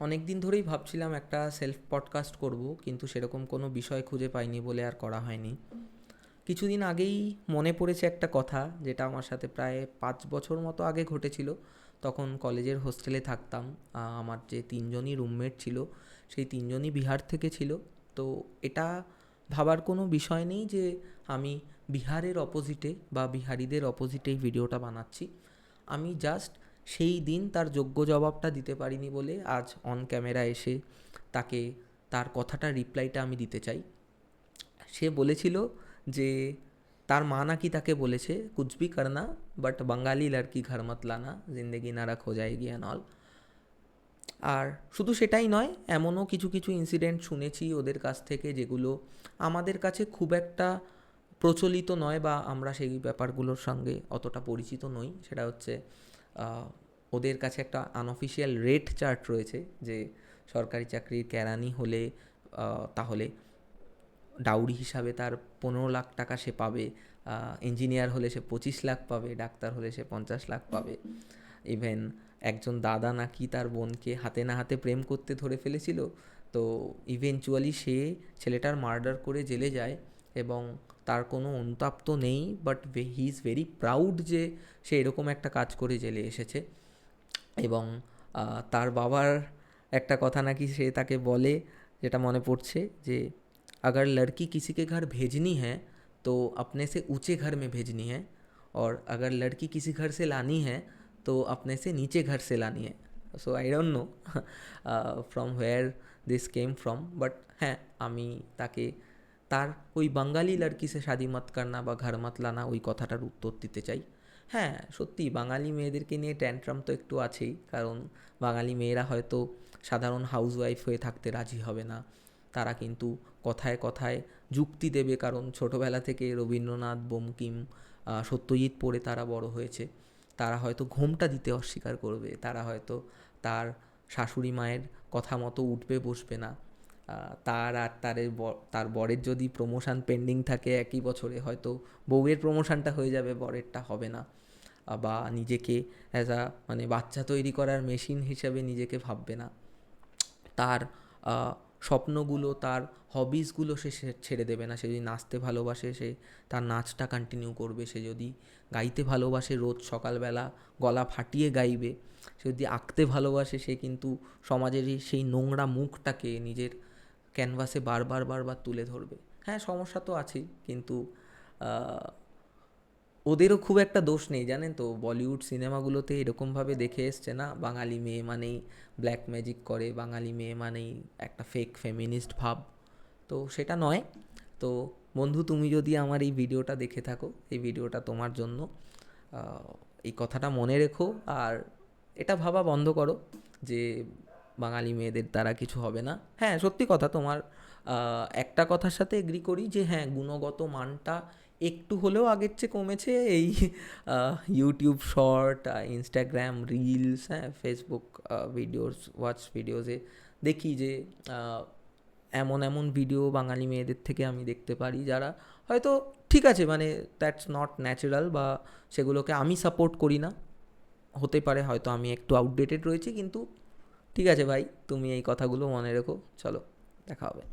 অনেক দিন ধরেই ভাবছিলাম একটা সেলফ পডকাস্ট করব, কিন্তু সেরকম কোনো বিষয় খুঁজে পাইনি বলে আর করা হয়নি। কিছুদিন আগেই মনে পড়েছে একটা কথা, যেটা আমার সাথে প্রায় পাঁচ বছর মতো আগে ঘটেছিল। তখন কলেজের হোস্টেলে থাকতাম আমার যে তিনজনই রুমমেট ছিল, সেই তিনজনই বিহার থেকে ছিল। তো এটা ভাবার কোনো বিষয় নেই যে আমি বিহারের অপোজিটে বা বিহারিদের অপোজিটে ভিডিওটা বানাচ্ছি। আমি জাস্ট সেই দিন তার যোগ্য জবাবটা দিতে পারিনি বলে আজ অন ক্যামেরা এসে তাকে, তার কথাটার রিপ্লাইটা আমি দিতে চাই। সে বলেছিল যে, তার মা নাকি তাকে বলেছে কুচবি করনা বাট বাঙালি লড়কি ঘর মত লানা, জিন্দেগি নারা খোঁজায় গিয়ে অল আর শুধু সেটাই নয়, এমনও কিছু কিছু ইনসিডেন্ট শুনেছি ওদের কাছ থেকে যেগুলো আমাদের কাছে খুব একটা প্রচলিত নয় বা আমরা সেই ব্যাপারগুলোর সঙ্গে অতটা পরিচিত নই। সেটা হচ্ছে ওদের কাছে একটা আনঅফিসিয়াল রেট চার্ট রয়েছে যে সরকারি চাকরির কেরানি হলে তাহলে ডাউরি হিসাবে তার পনেরো লাখ টাকা সে পাবে ইঞ্জিনিয়ার হলে সে পঁচিশ লাখ পাবে, ডাক্তার হলে সে পঞ্চাশ লাখ পাবে। ইভেন একজন দাদা নাকি তার বোনকে হাতে না হাতে প্রেম করতে ধরে ফেলেছিল, তো ইভেনচুয়ালি সে ছেলেটার মার্ডার করে জেলে যায় এবং তার কোনো অনুতাপ তো নেই but he is very proud যে সে এরকম একটা কাজ করে জেলে এসেছে। এবং তার বাবার একটা কথা নাকি সে তাকে বলে যেটা মনে পড়ছে যে अगर लड़की किसी के घर भेजनी है तो अपने से ऊंचे घर में भेजनी है और अगर लड़की किसी घर से लानी है तो अपने से नीचे घर से लानी है so I don't know from where this came from but হ্যাঁ আমি তাকে তার ওই বাঙালি লড়কি সে শাদি মত করনা বা ঘর মত লানা ওই কথাটার উত্তর দিতে চাই হ্যাঁ সত্যি বাঙালি মেয়েদেরকে নিয়ে ট্যান্ট্রাম তো একটু আছেই। কারণ বাঙালি মেয়েরা হয়তো সাধারণ হাউসওয়াইফ হয়ে থাকতে রাজি হবে না। তারা কিন্তু কথায় কথায় যুক্তি দেবে, কারণ ছোটোবেলা থেকে রবীন্দ্রনাথ বঙ্কিম সত্যজিৎ পড়ে তারা বড় হয়েছে। তারা হয়তো ঘুমটা দিতে অস্বীকার করবে। তারা হয়তো তার শাশুড়ি মায়ের কথা মতো উঠবে, বসবে না। তার আর তার তার বরের যদি প্রমোশন পেন্ডিং থাকে একই বছরে, হয়তো বউয়ের প্রমোশনটা হয়ে যাবে, বরেরটা হবে না। বা নিজেকে অ্যাজ আ মানে বাচ্চা তৈরি করার মেশিন হিসেবে নিজেকে ভাববে না। তার স্বপ্নগুলো, তার হবিসগুলো সে ছেড়ে দেবে না। সে যদি নাচতে ভালোবাসে, সে তার নাচটা কন্টিনিউ করবে। সে যদি গাইতে ভালোবাসে, রোজ সকালবেলা গলা ফাটিয়ে গাইবে। সে যদি আঁকতে ভালোবাসে, সে কিন্তু সমাজেরই সেই নোংরা মুখটাকে নিজের ক্যানভাসে বারবার বারবার তুলে ধরবে। হ্যাঁ সমস্যা তো আছেই, কিন্তু ওদেরও খুব একটা দোষ নেই, জানেন তো? বলিউড সিনেমাগুলোতে এরকমভাবে দেখে এসছে না? বাঙালি মেয়ে মানেই ব্ল্যাক ম্যাজিক করে, বাঙালি মেয়ে মানেই একটা ফেক ফেমিনিস্ট ভাব। তো সেটা নয়। তো বন্ধু, তুমি যদি আমার এই ভিডিওটা দেখে থাকো, এই ভিডিওটা তোমার জন্য এই কথাটা মনে রেখো, আর এটা ভাবা বন্ধ করো যে বাঙালি মেয়েদের দ্বারা কিছু হবে না। হ্যাঁ সত্যি কথা তোমার একটা কথার সাথে এগ্রি করি যে হ্যাঁ গুণগত মানটা একটু হলেও আগের চেয়ে কমেছে। এই ইউটিউব শর্ট ইনস্টাগ্রাম রিলস হ্যাঁ ফেসবুক ভিডিওস ওয়াচ ভিডিওসে দেখি যে এমন এমন ভিডিও বাঙালি মেয়েদের থেকে আমি দেখতে পারি যারা হয়তো ঠিক আছে মানে দ্যাটস নট ন্যাচারাল বা সেগুলোকে আমি সাপোর্ট করি না। হতে পারে হয়তো আমি একটু আউটডেটেড রয়েছি, কিন্তু ঠিক আছে ভাই তুমি এই কথাগুলো মনে রেখো চলো দেখা হবে।